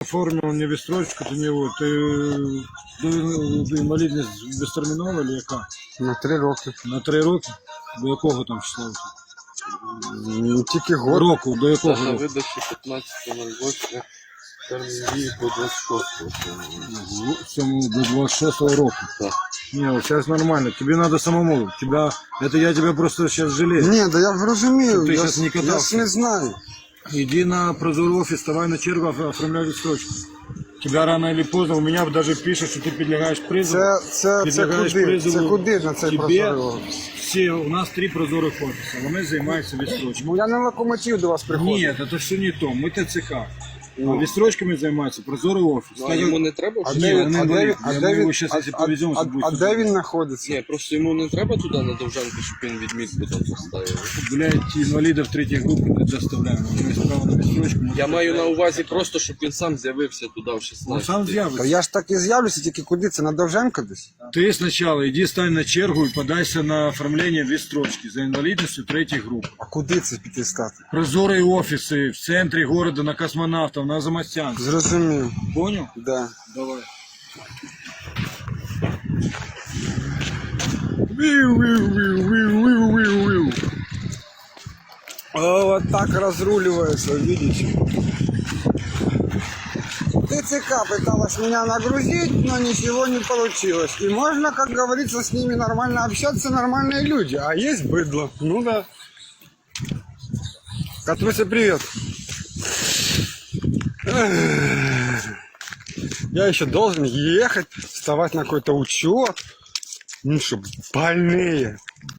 оформил мне бессрочку, ты мне вот, ты, ты інвалідність безтермінова чи яка? На три роки. На три роки? До якого там числа? Ну, Тільки год. Року, до якого Дата року? видачі 15.08, термін дії до 26 В цьому до 26 року. Так. Не, вот сейчас нормально. Тебе надо самому. Тебя, это я тебя просто сейчас жалею. Ні, да я розумію. Ти я, щас ж- не я катався. ж не знаю. Иди на прозорый офис, вставай на чергу, оф- оформляй відстрочку. Тебя рано или поздно, у меня даже пишет, что ты подлягаешь призову. Це, це, це Підлягаєш куди? призову. Це куди на цей Тебе прозорий офіс? Всі, у нас три прозорих офиса, вони займаються відстрочкою. Ну я на локомотив до вас приходжу. Нет, это все не то, мы ТЦК. А відстрочками займається прозорий офіс. Ну, а йому не треба? А де він, він а де він, а Я де його він, щас, а- якщо а- повеземо, а- то а де він знаходиться? Ні, просто йому не треба туди на Довженку, щоб він відмітку там поставив. Блять, инвалидов третьей группы не него есть право на відстрочку. ми Я маю на увазі просто, щоб він сам з'явився туди в Он 16. сам Та з'явиться. я ж так і з'явлюся, тільки куди? Це на Довженко десь? Ти спочатку йди стань на чергу і подайся на оформление оформлення відстрочки за інвалідністю третьої групи. А куди це піти стати? Прозорі офіси в центрі города на космонавтов, на Замостянку. Зрозумів. Понял? Да. Давай. Виу, виу, виу, виу, виу, виу, виу. О, вот так разруливается, видите? ТЦК пыталась меня нагрузить, но ничего не получилось. И можно, как говорится, с ними нормально общаться, нормальные люди. А есть быдло. Ну да. Катруся, привет. Я еще должен ехать, вставать на какой-то учет. Ну, чтобы больные.